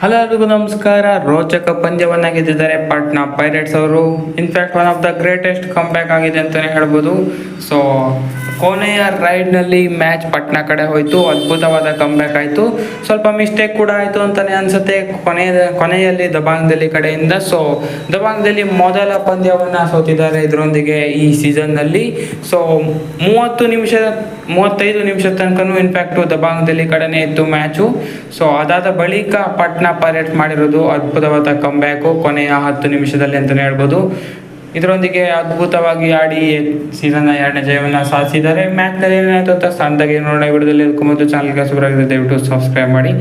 Hello ಎಲ್ರಿಗೂ ನಮಸ್ಕಾರ. ರೋಚಕ ಪಂದ್ಯವನ್ನ ಗೆದ್ದಿದ್ದಾರೆ ಪಾಟ್ನಾ ಪೈರೇಟ್ಸ್ ಅವರು. In fact one of the greatest comeback ಆಗಿದೆ ಅಂತಲೇ ಹೇಳ್ಬೋದು. ಸೊ ಕೊನೆಯ ರೈಡ್ನಲ್ಲಿ ಮ್ಯಾಚ್ ಪಟ್ನಾ ಕಡೆ ಹೋಯಿತು. ಅದ್ಭುತವಾದ ಕಮ್ಬ್ಯಾಕ್ ಆಯಿತು. ಸ್ವಲ್ಪ ಮಿಸ್ಟೇಕ್ ಕೂಡ ಆಯಿತು ಅಂತಲೇ ಅನಿಸುತ್ತೆ. ಕೊನೆಯ ಕೊನೆಯಲ್ಲಿ ದಬಾಂಗ್ದಲ್ಲಿ ಕಡೆಯಿಂದ. ಸೊ ದಬಾಂಗ್ದಲ್ಲಿ ಮೊದಲ ಪಂದ್ಯವನ್ನು ಸೋತಿದ್ದಾರೆ ಇದರೊಂದಿಗೆ ಈ ಸೀಸನ್ನಲ್ಲಿ ಸೊ ಮೂವತ್ತು ನಿಮಿಷ ಮೂವತ್ತೈದು ನಿಮಿಷ ತನಕನೂ ಇನ್ಫ್ಯಾಕ್ಟು ದಬಾಂಗ್ದಲ್ಲಿ ಕಡೆನೇ ಇತ್ತು ಮ್ಯಾಚು ಸೊ ಅದಾದ ಬಳಿಕ ಪಟ್ನಾ ಪೈರೇಟ್ಸ್ ಮಾಡಿರೋದು ಅದ್ಭುತವಾದ ಕಂಬ್ಯಾಕು ಕೊನೆಯ ಹತ್ತು ನಿಮಿಷದಲ್ಲಿ ಅಂತಲೇ ಹೇಳ್ಬೋದು. ಇದರೊಂದಿಗೆ ಅದ್ಭುತವಾಗಿ ಆಡಿ ಸೀಸನ್ನ ಎರಡನೇ ಜಯವನ್ನು ಸಾಧಿಸಿದ್ದಾರೆ. ಮ್ಯಾಚ್ನಲ್ಲಿ ಏನಾಯಿತು ಅಂತ ಸಣ್ಣದಾಗಿ ನೋಡೋಣ. ವಿಡಿಯೋದಲ್ಲಿ ಅದಕ್ಕೂ ಚಾನಲ್ಗೆ ಸುರಾಗಿದೆ ದಯವಿಟ್ಟು ಸಬ್ಸ್ಕ್ರೈಬ್ ಮಾಡಿ.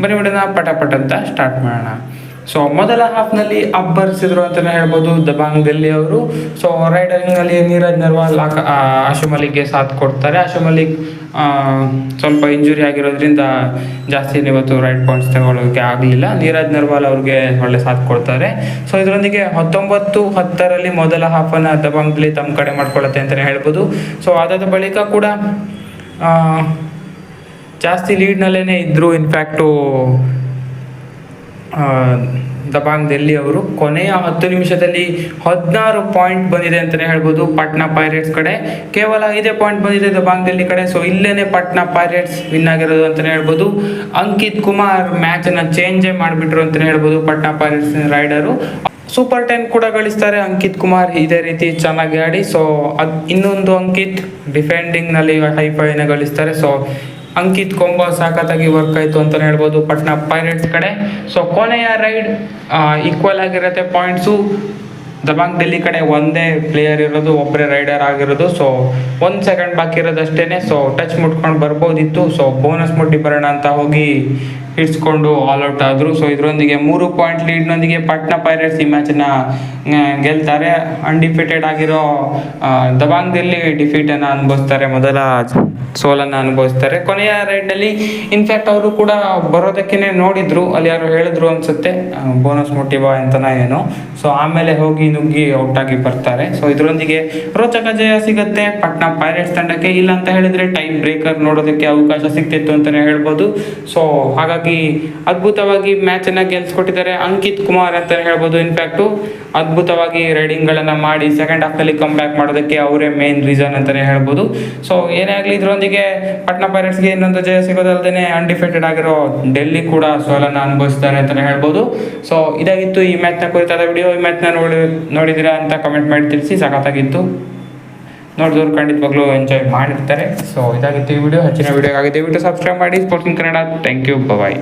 ಬನ್ನಿ ವಿಡಿಯೋನ ಪಟ ಪಟ ಅಂತ ಸ್ಟಾರ್ಟ್ ಮಾಡೋಣ. ಸೊ ಮೊದಲ ಹಾಫ್ನಲ್ಲಿ ಅಬ್ಬರಿಸಿದ್ರು ಅಂತಲೇ ಹೇಳ್ಬೋದು, ದಬಾಂಗ್ ಡೆಲ್ಲಿ ಅವರು. ಸೊ ರೈಡರಿಂಗ್ನಲ್ಲಿ ನೀರಜ್ ನರ್ವಾಲ್ ಆಶು ಮಲಿಕ್ಗೆ ಸಾಥ್ ಕೊಡ್ತಾರೆ. ಆಶು ಮಲಿಕ್ ಸ್ವಲ್ಪ ಇಂಜುರಿ ಆಗಿರೋದ್ರಿಂದ ಜಾಸ್ತಿ ಇವತ್ತು ರೈಡ್ ಪಾಯಿಂಟ್ಸ್ ತಗೊಳ್ಳೋಕೆ ಆಗಲಿಲ್ಲ. ನೀರಜ್ ನರ್ವಾಲ್ ಅವ್ರಿಗೆ ಒಳ್ಳೆ ಸಾಥ್ ಕೊಡ್ತಾರೆ. ಸೊ ಇದರೊಂದಿಗೆ ಹತ್ತೊಂಬತ್ತು ಹತ್ತರಲ್ಲಿ ಮೊದಲ ಹಾಫನ್ನು ದಬಾಂಗ್ ಡೆಲ್ಲಿ ತಮ್ಮ ಕಡೆ ಮಾಡ್ಕೊಳ್ಳುತ್ತೆ ಅಂತಲೇ ಹೇಳ್ಬೋದು. ಸೊ ಅದಾದ ಬಳಿಕ ಕೂಡ ಜಾಸ್ತಿ ಲೀಡ್ನಲ್ಲೇ ಇದ್ದರು ಇನ್ಫ್ಯಾಕ್ಟು ದಬಾಂಗ್ ದೆಲ್ಲಿ ಅವರು ಕೊನೆಯ ಹತ್ತು ನಿಮಿಷದಲ್ಲಿ ಹದಿನಾರು ಪಾಯಿಂಟ್ ಬಂದಿದೆ ಅಂತಲೇ ಹೇಳ್ಬೋದು. ಪಾಟ್ನಾ ಪೈರೇಟ್ಸ್ ಕಡೆ ಕೇವಲ ಐದೇ ಪಾಯಿಂಟ್ ಬಂದಿದೆ ದಬಾಂಗ್ ದೆಲ್ಲಿ ಕಡೆ. ಸೊ ಇಲ್ಲೇ ಪಾಟ್ನಾ ಪೈರೇಟ್ಸ್ ವಿನ್ ಆಗಿರೋದು ಅಂತಲೇ ಹೇಳ್ಬೋದು. ಅಂಕಿತ್ ಕುಮಾರ್ ಮ್ಯಾಚನ್ನು ಚೇಂಜೇ ಮಾಡಿಬಿಟ್ರು ಅಂತಲೇ ಹೇಳ್ಬೋದು Patna Pirates raider super ten ಕೂಡ ಗಳಿಸ್ತಾರೆ ಅಂಕಿತ್ ಕುಮಾರ್. ಇದೇ ರೀತಿ ಚೆನ್ನಾಗಿ ಆಡಿ. ಸೊ ಅದು ಇನ್ನೊಂದು ಅಂಕಿತ್ ಡಿಫೆಂಡಿಂಗ್ನಲ್ಲಿ ಹೈಫೈನ ಗಳಿಸ್ತಾರೆ. ಸೊ ಅಂಕಿತ್ ಕೊಂಬ ಸಾಕತ್ತಾಗಿ ವರ್ಕ್ ಆಯಿತು ಅಂತಲೇ ಹೇಳ್ಬೋದು ಪಟ್ನಾ ಪೈರೇಟ್ಸ್ ಕಡೆ. ಸೊ ಕೊನೆಯ ರೈಡ್ ಈಕ್ವಲ್ ಆಗಿರುತ್ತೆ ಪಾಯಿಂಟ್ಸು ದಬಾಂಗ್ ಡೆಲ್ಲಿ ಕಡೆ ಒಂದೇ ಪ್ಲೇಯರ್ ಇರೋದು ಒಬ್ಬರೇ ರೈಡರ್ ಆಗಿರೋದು. ಸೊ ಒಂದು ಸೆಕೆಂಡ್ ಬಾಕಿ ಇರೋದಷ್ಟೇ ಸೊ ಟಚ್ ಮುಟ್ಕೊಂಡು ಬರ್ಬೋದಿತ್ತು. ಸೊ ಬೋನಸ್ ಮುಟ್ಟಿ ಬರೋಣ ಅಂತ ಹೋಗಿ ಹಿಡ್ಸ್ಕೊಂಡು ಆಲ್ ಔಟ್ ಆದರು. ಸೊ ಇದರೊಂದಿಗೆ ಮೂರು ಪಾಯಿಂಟ್ ಲೀಡ್ನೊಂದಿಗೆ ಪಾಟ್ನಾ ಪೈರೇಟ್ಸ್ ಈ ಮ್ಯಾಚನ್ನ ಗೆಲ್ತಾರೆ. ಅನ್ಡಿಫಿಟೆಡ್ ಆಗಿರೋ ದಬಾಂಗ್ದಲ್ಲಿ ಡಿಫೀಟನ್ನು ಅನುಭವಿಸ್ತಾರೆ. ಮೊದಲ ಸೋಲನ್ನು ಅನುಭವಿಸ್ತಾರೆ. ಕೊನೆಯ ರೈಡ್ನಲ್ಲಿ ಇನ್ಫ್ಯಾಕ್ಟ್ ಅವರು ಕೂಡ ಬರೋದಕ್ಕೇನೆ ನೋಡಿದ್ರು. ಅಲ್ಲಿ ಯಾರು ಹೇಳಿದ್ರು ಅನ್ಸುತ್ತೆ. ಬೋನಸ್ ಮೋಟಿವ ಅಂತನ ಏನೋ. ಸೊ ಆಮೇಲೆ ಹೋಗಿ ನುಗ್ಗಿ ಔಟ್ ಆಗಿ ಬರ್ತಾರೆ. ಸೊ ಇದರೊಂದಿಗೆ ರೋಚಕ ಜಯ ಸಿಗುತ್ತೆ. ಪಟ್ನಾ ಪೈರೇಟ್ಸ್ ತಂಡಕ್ಕೆ. ಇಲ್ಲ ಅಂತ ಹೇಳಿದ್ರೆ ಟೈಮ್ ಬ್ರೇಕರ್ ನೋಡೋದಕ್ಕೆ ಅವಕಾಶ ಸಿಗ್ತಿತ್ತು ಅಂತಲೇ ಹೇಳ್ಬೋದು. ಸೊ ಹಾಗಾಗಿ ಅದ್ಭುತವಾಗಿ ಮ್ಯಾಚ್ ಅನ್ನ ಗೆಲ್ಸ್ಕೊಟ್ಟಿದ್ದಾರೆ. ಅಂಕಿತ್ ಕುಮಾರ್ ಅಂತ ಹೇಳ್ಬೋದು. ಇನ್ಫ್ಯಾಕ್ಟು ಅದ್ಭುತವಾಗಿ ರೈಡಿಂಗ್ಗಳನ್ನು ಮಾಡಿ ಸೆಕೆಂಡ್ ಹಾಫ್ನಲ್ಲಿ ಕಮ್ ಬ್ಯಾಕ್ ಮಾಡೋದಕ್ಕೆ ಅವರೇ ಮೇನ್ ರೀಸನ್ ಅಂತಲೇ ಹೇಳ್ಬೋದು. ಸೊ ಏನೇ ಆಗಲಿ ಇದರೊಂದಿಗೆ ಪಟ್ನಾ ಪೈರೇಟ್ಸ್ಗೆ ಇನ್ನೊಂದು ಜಯ ಸಿಗೋದಲ್ಲದೇ ಅನ್ಡಿಫೆಟೆಡ್ ಆಗಿರೋ ಡೆಲ್ಲಿ ಕೂಡ ಸೋಲನ್ನು ಅನುಭವಿಸ್ತಾರೆ ಅಂತಲೇ ಹೇಳ್ಬೋದು. ಸೊ ಇದಾಗಿತ್ತು ಈ ಮ್ಯಾಚ್ನ ಕುರಿತಾದ ವಿಡಿಯೋ ಈ ಮ್ಯಾಚ್ನ ನೋಡಿ ನೋಡಿದಿರಾ ಅಂತ ಕಮೆಂಟ್ ಮಾಡಿ ತಿಳಿಸಿ. ಸಖತ್ತಾಗಿತ್ತು ನೋಡಿದವ್ರು ಖಂಡಿತವಾಗ್ಲೂ ಎಂಜಾಯ್ ಮಾಡಿರ್ತಾರೆ. ಸೊ ಇದಾಗಿತ್ತು ಈ ವಿಡಿಯೋ ಹೆಚ್ಚಿನ ವಿಡಿಯೋ ಆಗಿದೆ ವಿಡಿಯೋ ಸಬ್ಸ್ಕ್ರೈಬ್ ಮಾಡಿ. Sports Kannada thank you bye